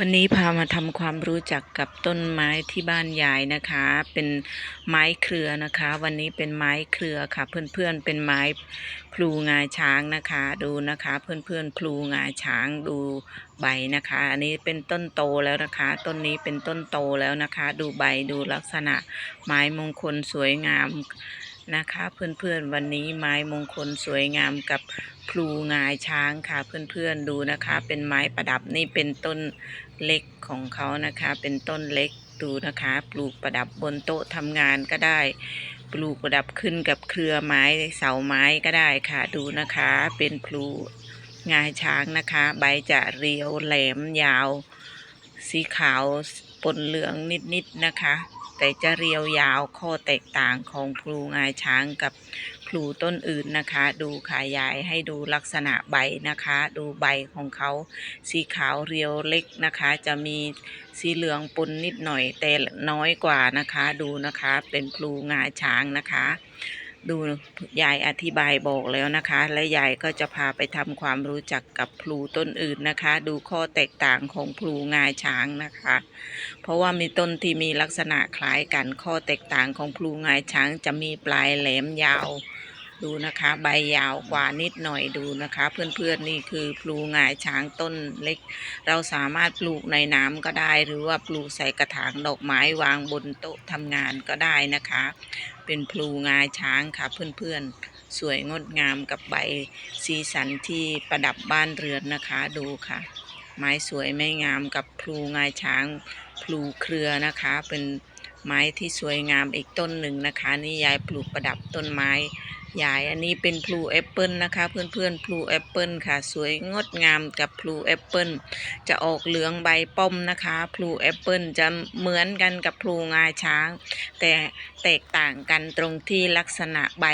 วันนี้พามาทำความรู้จักกับต้นไม้ที่บ้านยายนะคะ เป็นไม้เครือนะคะ วันนี้เป็นไม้เครือค่ะ เพื่อนๆเป็นไม้พลูงาช้างนะคะ ดูนะคะ เพื่อนๆพลูงาช้างดูใบนะคะ อันนี้เป็นต้นโตแล้วนะคะ ต้นนี้เป็นต้นโตแล้วนะคะ ดูใบดูลักษณะไม้มงคลสวยงามนะคะ เพื่อนๆวันนี้ไม้มงคลสวยงามกับพลูงาช้างค่ะ เพื่อนๆดูนะคะ เป็นไม้ประดับนี่เป็นต้น เล็กของเขานะคะ เป็นต้นเล็กดูนะคะ ปลูกประดับบนโต๊ะทำงานก็ได้ ปลูกประดับขึ้นกับเครือไม้เสาไม้ก็ได้ค่ะ ดูนะคะ เป็นพลูงาช้างนะคะ ใบจะเรียวแหลมยาว สีขาวปนเหลืองนิดๆนะคะ แต่จะเรียวยาวข้อแตกต่างของพลูงาช้างกับพลูต้นอื่นนะคะ ดูขายายให้ดูลักษณะใบนะคะ ดูใบของเขาสีขาวเรียวเล็กนะคะ จะมีสีเหลืองปนนิดหน่อยแต่น้อยกว่านะคะ ดูนะคะเป็นพลูงาช้างนะคะ ดูยายอธิบายบอกแล้วนะคะ และยายก็จะพาไปทำความรู้จักกับพลูต้นอื่นนะคะ ดูข้อแตกต่างของพลูงาช้างนะคะ เพราะว่ามีต้นที่มีลักษณะคล้ายกันข้อแตกต่างของพลูงาช้างจะมีปลายแหลมยาว ดูนะคะใบยาวกว่านิดหน่อยดูนะคะ เพื่อนๆนี่คือพลูงายช้างต้นเล็ก เราสามารถปลูกในน้ำก็ได้ หรือว่าปลูกใส่กระถางดอกไม้วางบนโต๊ะทำงานก็ได้นะคะ เป็นพลูงายช้างค่ะเพื่อนๆ สวยงดงามกับใบสีสันที่ประดับบ้านเรือนนะคะดูค่ะ ไม้สวยไม่งามกับพลูงายช้างพลูเครือนะคะ เป็นไม้ที่สวยงามอีกต้นหนึ่งนะคะ นี่ยายปลูกประดับต้นไม้ ยายอันนี้เป็นพลูแอปเปิลนะคะ เพื่อนๆพลูแอปเปิลค่ะ สวยงดงามกับพลูแอปเปิลจะออกเหลืองใบป้อมนะคะพลูแอปเปิลจะเหมือนกันกับพลูงาช้าง แต่แตกต่างกันตรงที่ลักษณะใบ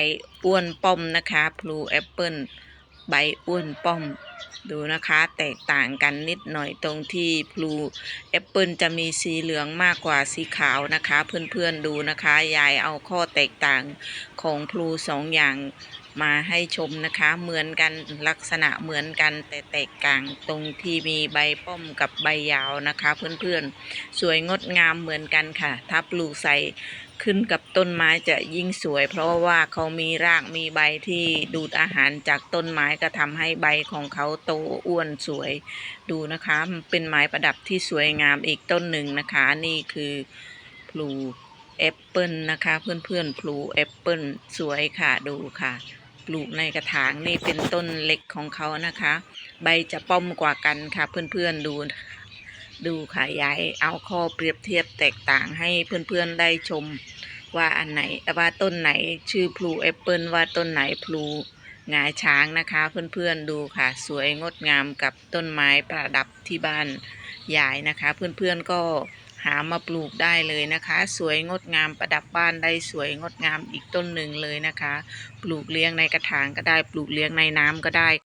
อ้วนป้อมนะคะพลูแอปเปิล ใบอ้วนป้อมดูนะคะแตกต่างกันนิดหน่อยตรงที่พลูแอปเปิลจะมีสีเหลืองมากกว่าสีขาวนะคะ เพื่อนๆดูนะคะยายเอาข้อแตกต่างของพลูสองอย่างมาให้ชมนะคะเหมือนกันลักษณะเหมือนกันแต่แตกต่างตรงที่มีใบป้อมกับใบยาวนะคะ เพื่อนๆสวยงดงามเหมือนกันค่ะ ถ้าปลูกใส่ ขึ้นกับต้นไม้จะยิ่งสวย เพราะว่าเขามีรากมีใบที่ดูดอาหารจากต้นไม้ก็ทำให้ใบของเขาโตอ้วนสวย ดูนะคะเป็นไม้ประดับที่สวยงามอีกต้นหนึ่งนะคะ นี่คือพลูแอปเปิลนะคะเพื่อนๆพลูแอปเปิลสวยค่ะดูค่ะปลูกในกระถางนี่เป็นต้นเล็กของเขานะคะ ใบจะป้อมกว่ากันค่ะเพื่อนๆดูดูค่ะยายเอาข้อเปรียบเทียบแตกต่างให้เพื่อนๆได้ชม ว่าอันไหนว่าต้นไหนชื่อพลูแอปเปิลว่าต้นไหนพลูงาช้างนะคะเพื่อนๆดูค่ะ สวยงดงามกับต้นไม้ประดับที่บ้านยายนะคะ เพื่อนๆก็หามาปลูกได้เลยนะคะ สวยงดงามประดับบ้านได้สวยงดงามอีกต้นหนึ่งเลยนะคะ ปลูกเลี้ยงในกระถางก็ได้ปลูกเลี้ยงในน้ำก็ได้